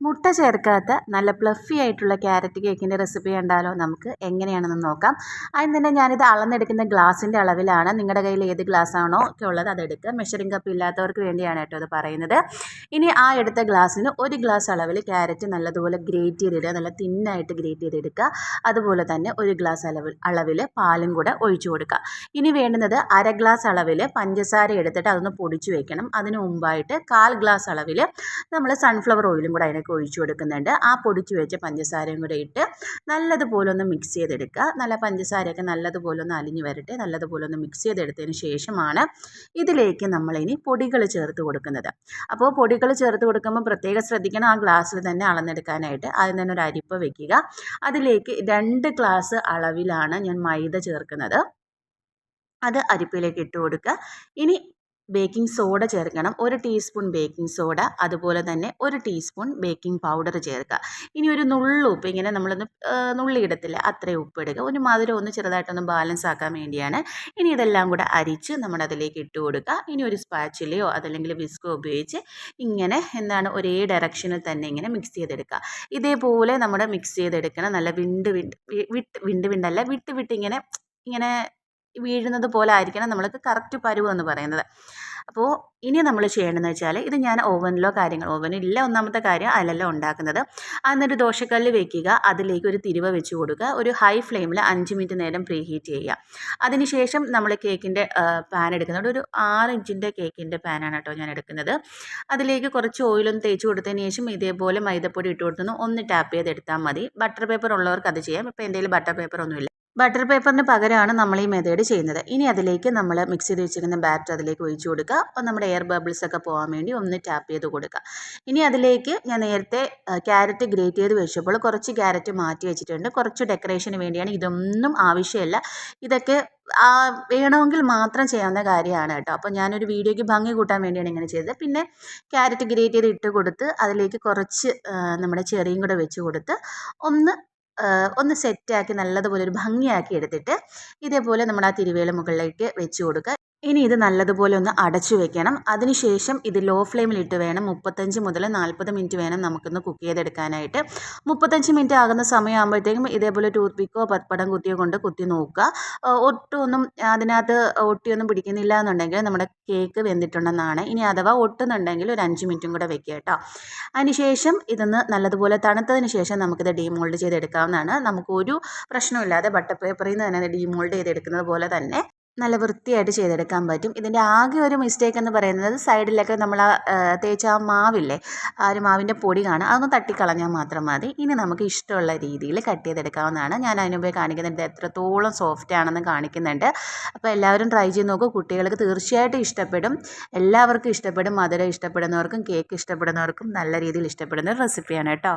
മുട്ട ചേർക്കാത്ത നല്ല പ്ലഫി ആയിട്ടുള്ള ക്യാരറ്റ് കേക്കിന്റെ റെസിപ്പി കണ്ടാലോ നമുക്ക്? എങ്ങനെയാണെന്ന് നോക്കാം. അതിന് തന്നെ ഞാനിത് അളന്നെടുക്കുന്ന ഗ്ലാസിന്റെ അളവിലാണ്. നിങ്ങളുടെ കയ്യിൽ ഏത് ഗ്ലാസ് ആണോ ഒക്കെ ഉള്ളത് അതെടുക്കുക മെഷറിംഗ് കപ്പ് ഇല്ലാത്തവർക്ക് വേണ്ടിയാണ് കേട്ടോ അത് പറയുന്നത്. ഇനി ആ എടുത്ത ഗ്ലാസ്സിന് ഒരു ഗ്ലാസ് അളവിൽ ക്യാരറ്റ് നല്ലതുപോലെ ഗ്രേറ്റ് ചെയ്തിടുക. നല്ല തിന്നായിട്ട് ഗ്രേറ്റ് ചെയ്തെടുക്കുക. അതുപോലെ തന്നെ ഒരു ഗ്ലാസ് അളവിൽ അളവിൽ പാലും കൂടെ ഒഴിച്ചു കൊടുക്കുക. ഇനി വേണ്ടുന്നത് അര ഗ്ലാസ് അളവിൽ പഞ്ചസാര എടുത്തിട്ട് അതൊന്ന് പൊടിച്ചു വെക്കണം. അതിന് മുമ്പായിട്ട് കാൽ ഗ്ലാസ് അളവിൽ നമ്മൾ സൺഫ്ലവർ ഓയിലും കൂടെ അതിനൊക്കെ ഒഴിച്ചു കൊടുക്കുന്നുണ്ട്. ആ പൊടിച്ചു വെച്ച പഞ്ചസാരയും കൂടെ ഇട്ട് നല്ലതുപോലെ ഒന്ന് മിക്സ് ചെയ്തെടുക്കുക. നല്ല പഞ്ചസാരയൊക്കെ നല്ലതുപോലെ ഒന്ന് അലിഞ്ഞു വരട്ടെ. നല്ലതുപോലെ ഒന്ന് മിക്സ് ചെയ്തെടുത്തതിന് ശേഷമാണ് ഇതിലേക്ക് നമ്മളിനി പൊടികൾ ചേർത്ത് കൊടുക്കുന്നത്. അപ്പോൾ പൊടികൾ ചേർത്ത് കൊടുക്കുമ്പോൾ പ്രത്യേകം ശ്രദ്ധിക്കണം. ആ ഗ്ലാസ്സിൽ തന്നെ അളന്നെടുക്കാനായിട്ട് ആദ്യം തന്നെ ഒരു അരിപ്പ് വെക്കുക. അതിലേക്ക് രണ്ട് ഗ്ലാസ് അളവിലാണ് ഞാൻ മൈദ ചേർക്കുന്നത്. അത് അരിപ്പയിലേക്ക് ഇട്ട് കൊടുക്കുക. ഇനി ബേക്കിംഗ് സോഡ ചേർക്കണം. ഒരു ടീസ്പൂൺ ബേക്കിംഗ് സോഡ അതുപോലെ തന്നെ ഒരു ടീസ്പൂൺ ബേക്കിംഗ് പൗഡർ ചേർക്കുക. ഇനി ഒരു നുള്ളു ഉപ്പ് ഇങ്ങനെ നമ്മളൊന്ന് നുള്ളിയിടത്തില്ല അത്രയും ഉപ്പ് ഇടുക. ഒരു മധുരം ഒന്ന് ചെറുതായിട്ടൊന്ന് ബാലൻസ് ആക്കാൻ വേണ്ടിയാണ്. ഇനി ഇതെല്ലാം കൂടെ അരിച്ച് നമ്മൾ അതിലേക്ക് ഇട്ട് കൊടുക്കുക. ഇനി ഒരു സ്പാച്ചിലയോ അതല്ലെങ്കിൽ വിസ്കോ ഉപയോഗിച്ച് ഇങ്ങനെ എന്താണ് ഒരേ ഡയറക്ഷനിൽ തന്നെ ഇങ്ങനെ മിക്സ് ചെയ്തെടുക്കുക. ഇതേപോലെ നമ്മൾ മിക്സ് ചെയ്തെടുക്കണം നല്ല വിണ്ട് വിണ്ട് വിട്ട് വിണ്ട് വിണ്ടല്ല വിട്ട് വിട്ട് ഇങ്ങനെ ഇങ്ങനെ വീഴുന്നത് പോലെ ആയിരിക്കണം നമ്മൾക്ക് കറക്റ്റ് പരുവ് എന്ന് പറയുന്നത്. അപ്പോൾ ഇനി നമ്മൾ ചെയ്യേണ്ടതെന്ന് വെച്ചാൽ ഇത് ഞാൻ ഓവനിലോ കാര്യങ്ങൾ ഓവനില്ല ഒന്നാമത്തെ കാര്യം അതിലെല്ലാം ഉണ്ടാക്കുന്നത്. അന്നൊരു ദോശക്കല്ല് വെക്കുക അതിലേക്ക് ഒരു തിരുവ വെച്ച് കൊടുക്കുക ഒരു ഹൈ ഫ്ലെയിമിൽ അഞ്ച് മിനിറ്റ് നേരം പ്രീ ഹീറ്റ് ചെയ്യുക. അതിനുശേഷം നമ്മൾ കേക്കിന്റെ പാൻ എടുക്കുന്നത്. ഒരു ആറ് ഇഞ്ചിന്റെ കേക്കിന്റെ പാനാണ് കേട്ടോ ഞാൻ എടുക്കുന്നത്. അതിലേക്ക് കുറച്ച് ഓയിലൊന്ന് തേച്ച് കൊടുത്തതിന് ശേഷം ഇതേപോലെ മൈദപ്പൊടി ഇട്ട് കൊടുത്തു ഒന്ന് ടാപ്പ് ചെയ്ത് എടുത്താൽ മതി. ബട്ടർ പേപ്പർ ഉള്ളവർക്ക് അത് ചെയ്യാം. ഇപ്പോൾ എന്തെങ്കിലും ബട്ടർ പേപ്പർ ഒന്നുമില്ല. ബട്ടർ പേപ്പറിന് പകരമാണ് നമ്മൾ ഈ മെത്തേഡ് ചെയ്യുന്നത്. ഇനി അതിലേക്ക് നമ്മൾ മിക്സ് ചെയ്ത് വെച്ചിരിക്കുന്ന ബാറ്റർ അതിലേക്ക് ഒഴിച്ചു കൊടുക്കുക. അപ്പോൾ നമ്മുടെ എയർ ബബിൾസ് ഒക്കെ പോകാൻ വേണ്ടി ഒന്ന് ടാപ്പ് ചെയ്ത് കൊടുക്കുക. ഇനി അതിലേക്ക് ഞാൻ നേരത്തെ ക്യാരറ്റ് ഗ്രേറ്റ് ചെയ്ത് വെച്ചപ്പോൾ കുറച്ച് ക്യാരറ്റ് മാറ്റി വെച്ചിട്ടുണ്ട്. കുറച്ച് ഡെക്കറേഷന് വേണ്ടിയാണ്. ഇതൊന്നും ആവശ്യമില്ല. ഇതൊക്കെ വേണമെങ്കിൽ മാത്രം ചെയ്യാവുന്ന കാര്യമാണ് കേട്ടോ. അപ്പോൾ ഞാനൊരു വീഡിയോയ്ക്ക് ഭംഗി കൂട്ടാൻ വേണ്ടിയാണ് ഇങ്ങനെ ചെയ്തത്. പിന്നെ ക്യാരറ്റ് ഗ്രേറ്റ് ചെയ്ത് ഇട്ട് കൊടുത്ത് അതിലേക്ക് കുറച്ച് നമ്മുടെ ചെറിയും കൂടെ വെച്ച് കൊടുത്ത് ഒന്ന് ഒന്ന് സെറ്റാക്കി നല്ലതുപോലെ ഒരു ഭംഗിയാക്കി എടുത്തിട്ട് ഇതേപോലെ നമ്മുടെ ആ തിരുവേല മുകളിലേക്ക് വെച്ച് കൊടുക്കുക. ഇനി ഇത് നല്ലതുപോലെ ഒന്ന് അടച്ചു വെക്കണം. അതിനുശേഷം ഇത് ലോ ഫ്ലെയിമിലിട്ട് വേണം. മുപ്പത്തഞ്ച് മുതൽ നാൽപ്പത് മിനിറ്റ് വേണം നമുക്കൊന്ന് കുക്ക് ചെയ്തെടുക്കാനായിട്ട്. മുപ്പത്തഞ്ച് മിനിറ്റ് ആകുന്ന സമയമാകുമ്പോഴത്തേക്കും ഇതേപോലെ ടൂത്ത് പിക്കോ പപ്പടം കുത്തിയോ കൊണ്ട് കുത്തി നോക്കുക. ഒട്ടുമൊന്നും അതിനകത്ത് ഒട്ടിയൊന്നും പിടിക്കുന്നില്ല എന്നുണ്ടെങ്കിൽ നമ്മുടെ കേക്ക് വെന്തിട്ടുണ്ടെന്നാണ്. ഇനി അഥവാ ഒട്ടുന്നുണ്ടെങ്കിൽ ഒരു അഞ്ച് മിനിറ്റും കൂടെ വെക്കുക കേട്ടോ. അതിനുശേഷം ഇതൊന്ന് നല്ലതുപോലെ തണുത്തതിന് ശേഷം നമുക്കിത് ഡീമോൾഡ് ചെയ്തെടുക്കാവുന്നതാണ്. നമുക്കൊരു പ്രശ്നമില്ലാതെ ബട്ടർ പേപ്പറിൽ നിന്ന് തന്നെ ഡീമോൾഡ് ചെയ്തെടുക്കുന്നത് പോലെ തന്നെ. നല്ല വൃത്തിയായിട്ട് ചെയ്തെടുക്കാൻ പറ്റും. ഇതിന്റെ ആകെ ഒരു മിസ്റ്റേക്ക് എന്ന് പറയുന്നത് സൈഡിലൊക്കെ നമ്മൾ ആ തേച്ച ആ മാവില്ലേ ആ ഒരു മാവിന്റെ പൊടി കാണാം അതൊന്ന് തട്ടിക്കളഞ്ഞാൽ മാത്രം മതി. ഇനി നമുക്ക് ഇഷ്ടമുള്ള രീതിയിൽ കട്ട് ചെയ്തെടുക്കാവുന്നതാണ്. ഞാൻ അതിന് മുമ്പേ കാണിക്കുന്നുണ്ട് എത്രത്തോളം സോഫ്റ്റ് ആണെന്ന് കാണിക്കുന്നുണ്ട്. അപ്പോൾ എല്ലാവരും ട്രൈ ചെയ്ത് നോക്കൂ. കുട്ടികൾക്ക് തീർച്ചയായിട്ടും ഇഷ്ടപ്പെടും. എല്ലാവർക്കും ഇഷ്ടപ്പെടും. മധുരം ഇഷ്ടപ്പെടുന്നവർക്കും കേക്ക് ഇഷ്ടപ്പെടുന്നവർക്കും നല്ല രീതിയിൽ ഇഷ്ടപ്പെടുന്ന റെസിപ്പിയാണ് കേട്ടോ.